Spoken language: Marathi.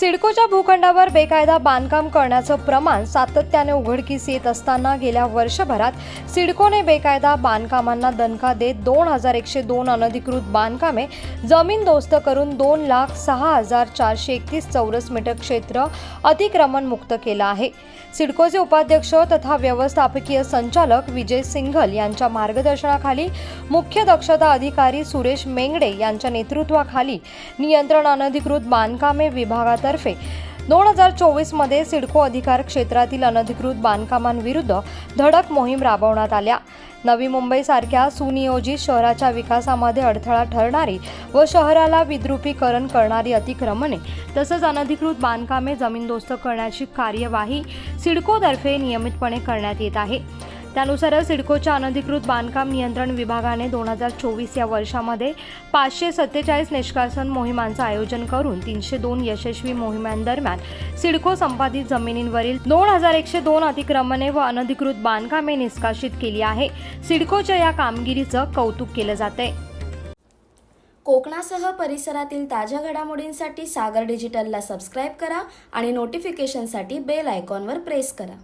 सिडकोच्या भूखंडावर बेकायदा बांधकाम करण्याचं प्रमाण सातत्याने उघडकीस येत असताना गेल्या वर्षभरात सिडकोने बेकायदा बांधकामांना दणका देत दोन हजार एकशे दोन अनधिकृत बांधकामे जमीनदोस्त करून दोन लाख सहा हजार चारशे एकतीस चौरस मीटर क्षेत्र अतिक्रमण मुक्त केलं आहे. सिडकोचे उपाध्यक्ष तथा व्यवस्थापकीय संचालक विजय सिंघल यांच्या मार्गदर्शनाखाली मुख्य दक्षता अधिकारी सुरेश मेंगडे यांच्या नेतृत्वाखाली नियंत्रण अनधिकृत बांधकामे विभागात संस्थेतर्फे दोन हजार चोवीसमध्ये सिडको अधिकार क्षेत्रातील अनधिकृत बांधकामांविरुद्ध धडक मोहीम राबवण्यात आल्या. नवी मुंबईसारख्या सुनियोजित शहराच्या विकासामध्ये अडथळा ठरणारी व शहराला विद्रुपीकरण करणारी अतिक्रमणे तसंच अनधिकृत बांधकामे जमीनदोस्त करण्याची कार्यवाही सिडकोतर्फे नियमितपणे करण्यात येत आहे. त्यानुसार सिडकोच्या अनधिकृत बांधकाम नियंत्रण विभागाने दोन हजार चोवीस या वर्षामध्ये पाचशे सत्तेचाळीस निष्कासन मोहिमांचं आयोजन करून तीनशे दोन यशस्वी मोहिमांदरम्यान सिडको संपादित जमिनींवरील दोन हजार एकशे दोन अतिक्रमणे व अनधिकृत बांधकामे निष्कासित केली आहे. सिडकोच्या या कामगिरीचं कौतुक केलं जाते कोकणासह परिसरातील ताज्या घडामोडींसाठी सागर डिजिटलला सबस्क्राईब करा आणि नोटिफिकेशनसाठी बेल आयकॉनवर प्रेस करा.